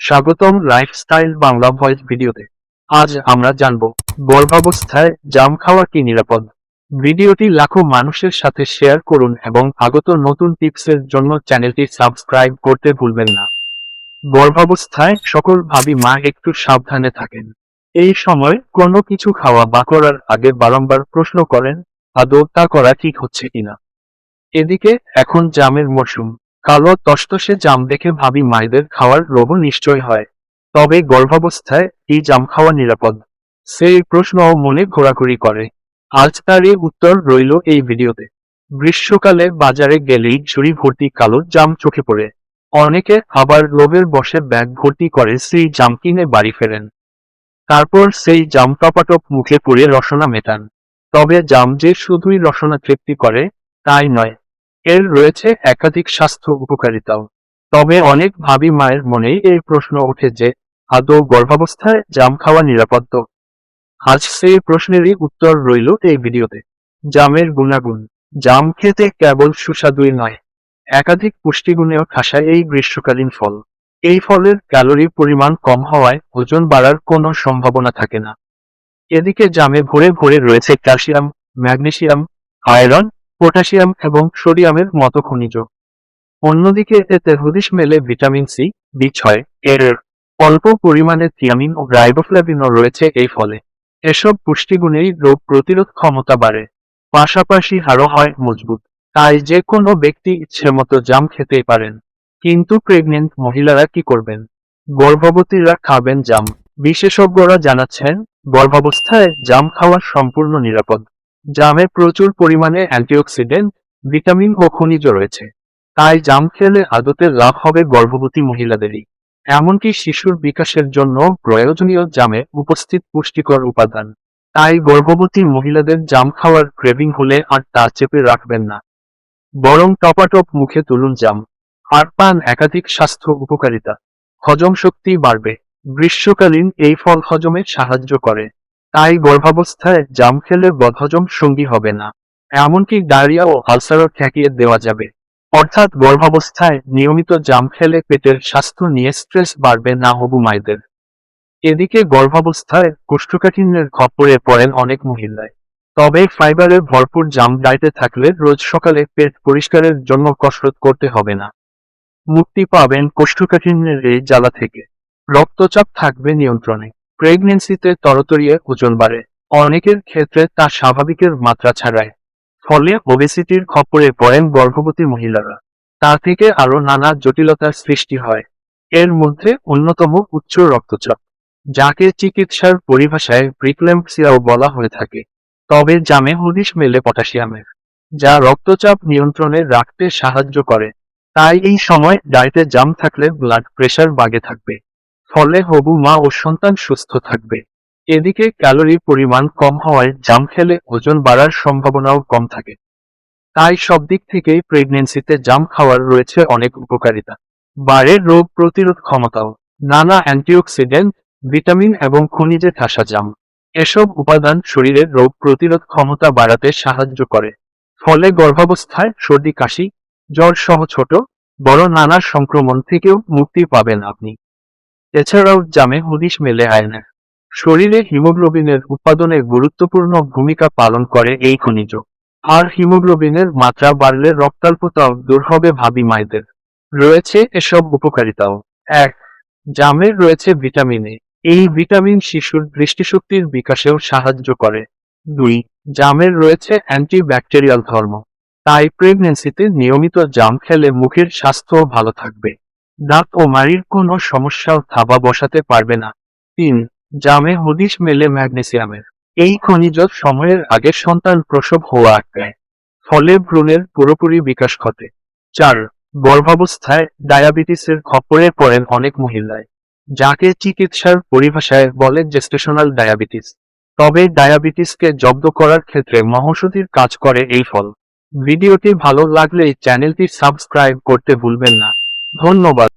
স্বাগতম lifestyle Bangla voice ভিডিওতে। আজ আমরা জানব গর্ভাবস্থায় জাম খাওয়া কি নিরাপদ? ভিডিওটি লাখো মানুষের সাথে শেয়ার করুন এবং আগত নতুন টিপসের জন্য চ্যানেলটি সাবস্ক্রাইব করতে ভুলবেন না। গর্ভাবস্থায় সকল ভাবি মা একটু সাবধানে থাকেন। এই সময় কোনো কিছু খাওয়া বা করার আগে বারংবার প্রশ্ন করেন আদৌ তা করা ঠিক হচ্ছে কিনা? এদিকে এখন জামের মরশুম। কালো তসতসে জাম দেখে ভাবি মায়েদের খাওয়ার লোভও নিশ্চয় হয়। তবে গর্ভাবস্থায় এই জাম খাওয়া নিরাপদ। সেই প্রশ্নও মনে ঘোরাঘুরি করে। আজ তারই উত্তর রইল এই ভিডিওতে। গ্রীষ্মকালে বাজারে গেলেই ঝুড়ি ভর্তি কালো জাম চোখে পড়ে। অনেকে আবার লোভের বসে ব্যাগ ভর্তি করে সেই জাম কিনে বাড়ি ফেরেন। তারপর সেই জাম টপাটপ মুখে পুড়ে রসনা মেটান। তবে জাম যে শুধুই রসনা তৃপ্তি করে, তাই নয়। এর রয়েছে একাধিক স্বাস্থ্য উপকারিতাও তবে অনেক ভাবি মায়ের মনেই এই প্রশ্ন ওঠে যে, আদৌ গর্ভাবস্থায় জাম খাওয়া নিরাপদ? আজ সেই প্রশ্নেরই উত্তর রইল এই ভিডিওতে। জামের গুণাগুণ। জাম খেতে কেবল সুস্বাদুই নয়, একাধিক পুষ্টিগুণেও ঠাসা এই গ্রীষ্মকালীন ফল। এই ফলের ক্যালোরি পরিমাণ কম হওয়ায় ওজন বাড়ার কোনো সম্ভাবনা থাকে না। এদিকে জামে ভরে ভরে রয়েছে ক্যালসিয়াম, ম্যাগনেসিয়াম, আয়রন পটাশিয়াম এবং সোডিয়ামের মতো খনিজ। অন্যদিকে এতে হদিশ মেলে ভিটামিন সি, বি ছয়, এর অল্প পরিমাণে থিয়ামিন ও রাইবোফ্লাভিনও রয়েছে এই ফলে। এসব পুষ্টিগুণেই রোগ প্রতিরোধ ক্ষমতা বাড়ে। পাশাপাশি হাড়ও হয় মজবুত। তাই যে কোনো ব্যক্তি ইচ্ছে মতো জাম খেতেই পারেন। কিন্তু প্রেগনেন্ট মহিলারা কি করবেন? গর্ভবতীরা খাবেন জাম। বিশেষজ্ঞরা জানাচ্ছেন, গর্ভাবস্থায় জাম খাওয়া সম্পূর্ণ নিরাপদ। জামে প্রচুর পরিমাণে অ্যান্টিঅক্সিডেন্ট, ভিটামিন ও খনিজ রয়েছে। তাই জাম খেলে আদতে লাভ হবে গর্ভবতী মহিলাদেরই। এমনকি শিশুর বিকাশের জন্য প্রয়োজনীয় জামে উপস্থিত পুষ্টিকর উপাদান। তাই গর্ভবতী মহিলাদের জাম খাওয়ার ক্রেভিং হলে আর তা চেপে রাখবেন না। বরং টপাটপ মুখে তুলুন জাম। আর পান একাধিক স্বাস্থ্য উপকারিতা। হজম শক্তি বাড়বে। গ্রীষ্মকালীন এই ফল হজমে সাহায্য করে। তাই গর্ভাবস্থায় জাম খেলে বদহজম সঙ্গী হবে না। এমনকি ডায়রিয়া ও আলসারও ঠেকিয়ে দেওয়া যাবে। অর্থাৎ গর্ভাবস্থায় নিয়মিত জাম খেলে পেটের স্বাস্থ্য নিয়ে স্ট্রেস বাড়বে না হবু মায়েদের। এদিকে গর্ভাবস্থায় কোষ্ঠকাঠিন্যের খপ্পরে পড়েন অনেক মহিলায় তবে ফাইবারের ভরপুর জাম ডায়েটে থাকলে রোজ সকালে পেট পরিষ্কারের জন্য কসরত করতে হবে না। মুক্তি পাবেন কোষ্ঠকাঠিন্যের এই জ্বালা থেকে। রক্তচাপ থাকবে নিয়ন্ত্রণে। প্রেগনেন্সিতে তরতরিয়ে ওজন বাড়ে। অনেকের ক্ষেত্রে তা স্বাভাবিকের মাত্রা ছাড়ায়। ফলে ওবেসিটির খপ্পরে পড়েন গর্ভবতী মহিলারা। তা থেকে আরও নানা জটিলতার সৃষ্টি হয়। এর মধ্যে অন্যতম উচ্চ রক্তচাপ, যাকে চিকিৎসার পরিভাষায় প্রিক্লেম্পসিয়াও বলা হয়ে থাকে। তবে জামে হদিশ মেলে পটাশিয়ামের, যা রক্তচাপ নিয়ন্ত্রণে রাখতে সাহায্য করে। তাই এই সময় ডায়েটে জাম থাকলে ব্লাড প্রেশার বাগে থাকবে। ফলে হবু মা ও সন্তান সুস্থ থাকবে। এদিকে ক্যালোরি পরিমাণ কম হওয়ায় জাম খেলে ওজন বাড়ার সম্ভাবনাও কম থাকে। তাই সব দিক থেকেই প্রেগনেন্সিতে জাম খাওয়ার রয়েছে অনেক উপকারিতা। বাড়ে রোগ প্রতিরোধ ক্ষমতাও। নানা অ্যান্টিঅক্সিডেন্ট, ভিটামিন এবং খনিজে ঠাসা জাম। এসব উপাদান শরীরের রোগ প্রতিরোধ ক্ষমতা বাড়াতে সাহায্য করে। ফলে গর্ভাবস্থায় সর্দি, কাশি, জ্বর সহ ছোট, বড় নানা সংক্রমণ থেকেও মুক্তি পাবেন আপনি। এছাড়াও জামে হদিশ মেলে আয়নের শরীরে হিমোগ্লোবিনের উৎপাদনে গুরুত্বপূর্ণ ভূমিকা পালন করে এই খনিজ। আর হিমোগ্লোবিনের মাত্রা বাড়লে রক্তাল্পতাও দূর হবে ভাবি মায়েদের। রয়েছে এসব উপকারিতাও। এক জামের রয়েছে ভিটামিন এ। এই ভিটামিন শিশুর দৃষ্টিশক্তির বিকাশেও সাহায্য করে। দুই জামের রয়েছে অ্যান্টিব্যাকটেরিয়াল ধর্ম। তাই প্রেগনেন্সিতে নিয়মিত জাম খেলে মুখের স্বাস্থ্য ভালো থাকবে। দাঁত ও মাড়ির কোনো সমস্যাও থাবা বসাতে পারবে না। তিন, জামে হদিশ মেলে ম্যাগনেসিয়ামের। এই খনিজ সময়ের আগে সন্তান প্রসব হওয়া আটকায়। ফলে ভ্রূণের পুরোপুরি বিকাশ ঘটে। চার, গর্ভাবস্থায় ডায়াবেটিসের খপ্পরে পড়েন অনেক মহিলায়। যাকে চিকিৎসার পরিভাষায় বলে জেস্টেশনাল ডায়াবেটিস তবে ডায়াবেটিসকে জব্দ করার ক্ষেত্রে মহৌষধির কাজ করে এই ফল। ভিডিওটি ভালো লাগলে চ্যানেলটি সাবস্ক্রাইব করতে ভুলবেন না। ধন্যবাদ।